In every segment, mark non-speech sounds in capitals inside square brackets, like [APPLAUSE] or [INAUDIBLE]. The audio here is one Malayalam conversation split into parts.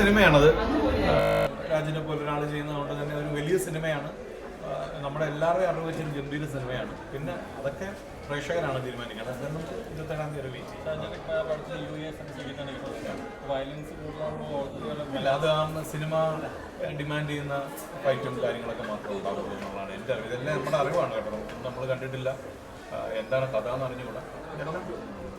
സിനിമയാണത്. രാജിനെ പോലെ ഒരാൾ ചെയ്യുന്നതുകൊണ്ട് തന്നെ ഒരു വലിയ സിനിമയാണ്. നമ്മുടെ എല്ലാവരുടെയും അറിവ് വെച്ചൊരു ഗംഭീര സിനിമയാണ്. പിന്നെ അതൊക്കെ പ്രേക്ഷകരാണ് തീരുമാനിക്കുന്നത്. അതൊക്കെ നമുക്ക് ഇരുപത്തേഴാം തീയതി വെയിറ്റ് ചെയ്യാം. വയലൻസ് കൂടുതലാകുമ്പോൾ അല്ല അത് ആ സിനിമ ഡിമാൻഡ് ചെയ്യുന്ന ഫൈറ്റും കാര്യങ്ങളൊക്കെ മാത്രമേ ഉണ്ടാവുള്ളൂ എന്നുള്ളതാണ് എന്റെ അറിവ്. ഇതെല്ലാം നമ്മുടെ അറിവാണ് കേട്ടോ. നമ്മൾ കണ്ടിട്ടില്ല. എന്താണ് കഥ എന്ന് അറിഞ്ഞുകൂടാ ഇതെല്ലാം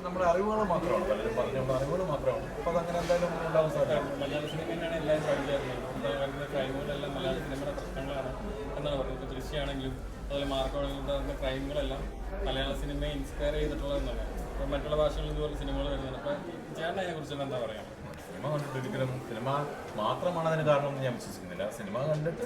നമ്മുടെ അറിവുകൾ മാത്രമാണ്. പലരും പറഞ്ഞുള്ള അറിവുകൾ മാത്രമാണ് അപ്പോൾ അതങ്ങനെ എന്തായാലും ഉണ്ടാവാൻ സാധ്യത മലയാള സിനിമ തന്നെയാണ് എല്ലാവരും പഠിക്കാറുള്ളത് വരുന്ന ക്രൈമുകളെല്ലാം മലയാള സിനിമയുടെ പ്രശ്നങ്ങളാണ് എന്നാണ് ദൃശ്യമാണെങ്കിലും അതുപോലെ മാർക്കോണെങ്കിലും ഉണ്ടാകുന്ന ക്രൈമുകളെല്ലാം മലയാള സിനിമയെ ഇൻസ്പയർ ചെയ്തിട്ടുള്ളതെന്നാണ് അപ്പോൾ മറ്റുള്ള ഭാഷകളിൽ ഇതുപോലെ സിനിമകൾ വരുന്നുണ്ട്. അപ്പോൾ ചേട്ടൻ അതിനെ എന്താ പറയുക സിനിമ കണ്ടിട്ട് ഒരിക്കലും സിനിമ മാത്രമാണ് അതിന് കാരണമെന്ന് ഞാൻ വിശ്വസിക്കുന്നില്ല. സിനിമ കണ്ടിട്ട്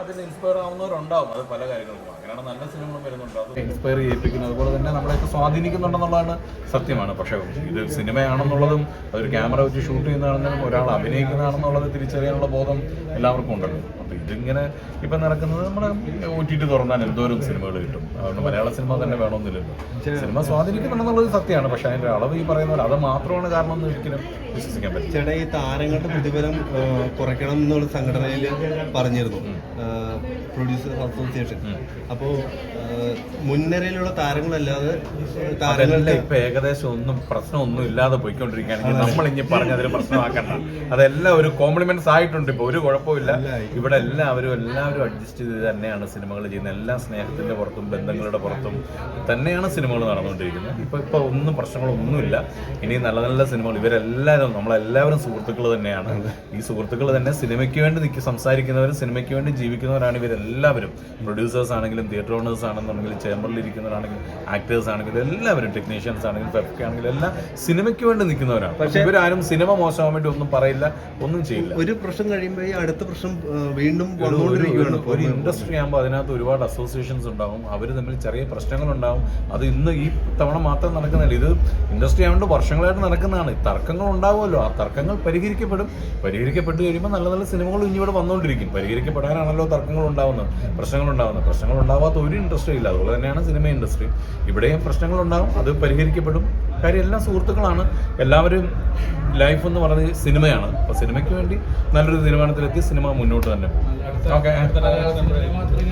അതിന് ഇൻസ്പയർ ആവുന്നവരുണ്ടാവും. അത് പല കാര്യങ്ങൾക്കും. അങ്ങനെയാണ് നല്ല സിനിമകളും വരുന്നുണ്ട്. അത് ഇൻസ്പയർ ചെയ്യിപ്പിക്കുന്നു അതുപോലെ തന്നെ നമ്മളെയൊക്കെ സ്വാധീനിക്കുന്നുണ്ടെന്നുള്ളതാണ് സത്യമാണ്. പക്ഷേ ഇത് സിനിമയാണെന്നുള്ളതും അതൊരു ക്യാമറ വെച്ച് ഷൂട്ട് ചെയ്യുന്നതാണെന്നും ഒരാൾ അഭിനയിക്കുന്നതാണെന്നുള്ളത് തിരിച്ചറിയാനുള്ള ബോധം എല്ലാവർക്കും ഉണ്ടല്ലോ. അപ്പോൾ ഇതിങ്ങനെ ഇപ്പം നടക്കുന്നത് നമ്മുടെ ഒ ടി ടി തുറന്നാൽ എന്തോരം സിനിമകൾ കിട്ടും. അതുകൊണ്ട് മലയാള സിനിമ തന്നെ വേണമെന്നില്ലല്ലോ. സിനിമ സ്വാധീനിക്കുന്നുണ്ടെന്നുള്ളത് സത്യമാണ്. പക്ഷേ അതിന്റെ അളവ് ഈ പറയുന്ന പോലെ അത് മാത്രമാണ് കാരണം എന്ന് ഒരിക്കലും വിശ്വസിക്കാൻ പറ്റില്ല. ചേട്ടാ ഈ താരങ്ങളുടെ പ്രതിഫലം കുറയ്ക്കണം എന്നുള്ള സംഘടനയിൽ പറഞ്ഞിരുന്നു പ്രൊഡ്യൂസേഴ്സ് അസോസിയേഷൻ അപ്പോൾ മുൻനിരയിലുള്ള താരങ്ങളല്ലാതെ താരങ്ങളുടെ ഇപ്പൊ ഏകദേശം ഒന്നും പ്രശ്നമൊന്നും ഇല്ലാതെ പോയിക്കൊണ്ടിരിക്കുകയാണെങ്കിൽ നമ്മൾ ഇനി പറഞ്ഞതിൽ പ്രശ്നമാക്കണ്ട. അതെല്ലാം ഒരു കോംപ്ലിമെന്റ്സ് ആയിട്ടുണ്ട് ഇപ്പൊ ഒരു കുഴപ്പമില്ല. ഇവിടെ എല്ലാവരും എല്ലാവരും അഡ്ജസ്റ്റ് ചെയ്ത് തന്നെയാണ് സിനിമകൾ ചെയ്യുന്നത്. എല്ലാ സ്നേഹത്തിന്റെ പുറത്തും ബന്ധങ്ങളുടെ പുറത്തും തന്നെയാണ് സിനിമകൾ നടന്നുകൊണ്ടിരിക്കുന്നത്. ഇപ്പൊ ഇപ്പൊ ഒന്നും പ്രശ്നങ്ങളൊന്നുമില്ല. ഇനി നല്ല നല്ല സിനിമകൾ ഇവരെല്ലാവരും നമ്മളെല്ലാവരും സുഹൃത്തുക്കൾ തന്നെയാണ്. ഈ സുഹൃത്തുക്കൾ തന്നെ സിനിമയ്ക്ക് വേണ്ടി നിൽക്കി സംസാരിക്കുന്നവരും സിനിമയ്ക്ക് വേണ്ടി ജീവിക്കുന്നവരാണ് ഇവരെല്ലാവരും. പ്രൊഡ്യൂസേഴ്സ് ആണെങ്കിലും തിയേറ്റർ ഓണേഴ്സ് ആണെന്നുണ്ടെങ്കിലും ചേംബറിൽ ഇരിക്കുന്നവരാണെങ്കിലും ആക്ടേഴ്സ് ആണെങ്കിലും എല്ലാവരും ടെക്നീഷ്യൻസ് ആണെങ്കിലും പെപ്കെ ആണെങ്കിലും എല്ലാം സിനിമയ്ക്ക് വേണ്ടി നിൽക്കുന്നവരാണ്. പക്ഷെ ഇവരാരും സിനിമ മോശമാൻ വേണ്ടി ഒന്നും പറയില്ല ഒന്നും ചെയ്യില്ല. ഒരു പ്രശ്നം കഴിയുമ്പോൾ അടുത്ത പ്രശ്നം വീണ്ടും ഒരു- ഇൻഡസ്ട്രി ആകുമ്പോൾ അതിനകത്ത് ഒരുപാട് അസോസിയേഷൻസ് ഉണ്ടാവും. അവർ തമ്മിൽ ചെറിയ പ്രശ്നങ്ങൾ ഉണ്ടാവും അത് ഇന്ന് ഈ തവണ മാത്രം നടക്കുന്നില്ല. ഇത് ഇൻഡസ്ട്രി ആയതുകൊണ്ട് വർഷങ്ങളായിട്ട് നടക്കുന്നതാണ്. തർക്കങ്ങൾ ഉണ്ടാവുമല്ലോ. ആ തർക്കങ്ങൾ പരിഹരിക്കപ്പെടും. പരിഹരിക്കപ്പെട്ട് കഴിയുമ്പോൾ നല്ല നല്ല സിനിമകൾ ഇനി ഇവിടെ വന്നുകൊണ്ടിരിക്കും പരിഹരിക്കപ്പെടാനാണല്ലോ തർക്കങ്ങൾ ഉണ്ടാവുന്നത്. പ്രശ്നങ്ങൾ ഉണ്ടാവുന്നത്. പ്രശ്നങ്ങൾ ഉണ്ടാവാത്ത ഒരു ഇൻഡസ്ട്രി ഇല്ല. അതുപോലെ തന്നെയാണ് സിനിമ ഇൻഡസ്ട്രി ഇവിടെയും പ്രശ്നങ്ങൾ ഉണ്ടാവും. അത് പരിഹരിക്കപ്പെടും. കാര്യം എല്ലാം സുഹൃത്തുക്കളാണ്. എല്ലാവരും ലൈഫ് എന്ന് പറയുന്നത് സിനിമയാണ് അപ്പോൾ സിനിമയ്ക്ക് വേണ്ടി നല്ലൊരു തീരുമാനത്തിലെത്തി സിനിമ മുന്നോട്ട് തന്നെ. ഓക്കെ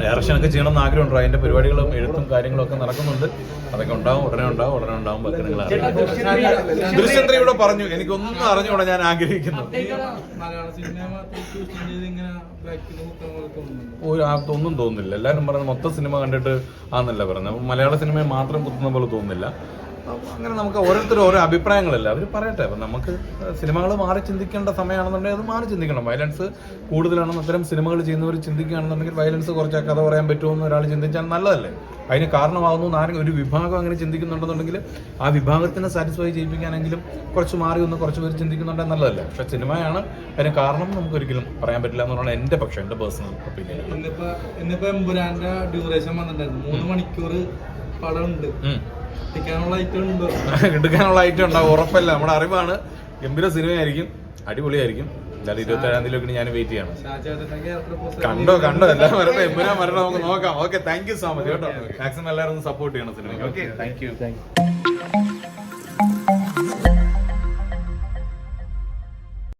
ഡയറക്ഷനൊക്കെ ചെയ്യണമെന്ന് ആഗ്രഹമുണ്ടോ. അതിന്റെ പരിപാടികളും എഴുത്തും കാര്യങ്ങളും ഒക്കെ നടക്കുന്നുണ്ട്. അതൊക്കെ ഉണ്ടാവും ഉടനെ ഉണ്ടാവും ഉടനെ ഉണ്ടാവും. നിങ്ങൾ ദൃശ്യന്ത്രി ഇവിടെ പറഞ്ഞു. എനിക്കൊന്നും അറിഞ്ഞുകൂടെ ഞാൻ ആഗ്രഹിക്കുന്നു ഒരു ഒന്നും തോന്നുന്നില്ല. എല്ലാവരും പറയുന്നത് മൊത്തം സിനിമ കണ്ടിട്ട് ആന്നല്ല പറയുന്നത് മലയാള സിനിമയെ മാത്രം കുത്തുന്ന പോലെ തോന്നുന്നില്ല. അങ്ങനെ നമുക്ക് ഓരോരുത്തരും ഓരോ അഭിപ്രായങ്ങളല്ല? അവർ പറയട്ടെ. അപ്പം നമുക്ക് സിനിമകൾ മാറി ചിന്തിക്കേണ്ട സമയമാണെന്നുണ്ടെങ്കിൽ അത് മാറി ചിന്തിക്കണം. വയലൻസ് കൂടുതലാണെന്ന് അത്തരം സിനിമകൾ ചെയ്യുന്നവർ ചിന്തിക്കുകയാണെന്നുണ്ടെങ്കിൽ വയലൻസ് കുറച്ച് കഥ പറയാൻ പറ്റുമെന്ന് ഒരാൾ ചിന്തിച്ചാൽ നല്ലതല്ലേ? അതിന് കാരണമാകുന്നു ആരെങ്കിലും ഒരു വിഭാഗം അങ്ങനെ ചിന്തിക്കുന്നുണ്ടെന്നുണ്ടെങ്കിൽ ആ വിഭാഗത്തിനെ സാറ്റിസ്ഫൈ ചെയ്യിപ്പിക്കാനെങ്കിലും കുറച്ച് മാറി ഒന്ന് കുറച്ച് പേര് ചിന്തിക്കുന്നുണ്ടെങ്കിൽ നല്ലതല്ലേ? പക്ഷേ സിനിമയാണ് അതിന് കാരണം നമുക്ക് ഒരിക്കലും പറയാൻ പറ്റില്ല എന്നുള്ളതാണ് എന്റെ പക്ഷം എന്റെ പേഴ്സണൽ ഒപ്പീനിയൻ ഇന്നിപ്പോൾ ഇന്നിപ്പോൾ ഡ്യൂറേഷൻ വന്നിട്ടുണ്ടായിരുന്നു. മൂന്ന് മണിക്കൂർ പടം എടുക്കാനുള്ള ഐറ്റം [LAUGHS] ഉണ്ടാവും ഉറപ്പല്ല. നമ്മുടെ അറിവാണ്. ഗംഭീര സിനിമയായിരിക്കും. അടിപൊളിയായിരിക്കും. എന്തായാലും ഇരുപത്തി ഏഴാം തീയതി ഞാൻ വെയിറ്റ് ചെയ്യണം. കണ്ടോ കണ്ടോ? എല്ലാം വരട്ടെ എമ്പുരാൻ വരണം നമുക്ക് നോക്കാം. Okay thank you so much കേട്ടോ. മാക്സിമം എല്ലാവരും സപ്പോർട്ട് ചെയ്യണം സിനിമ ഓക്കെ താങ്ക് യു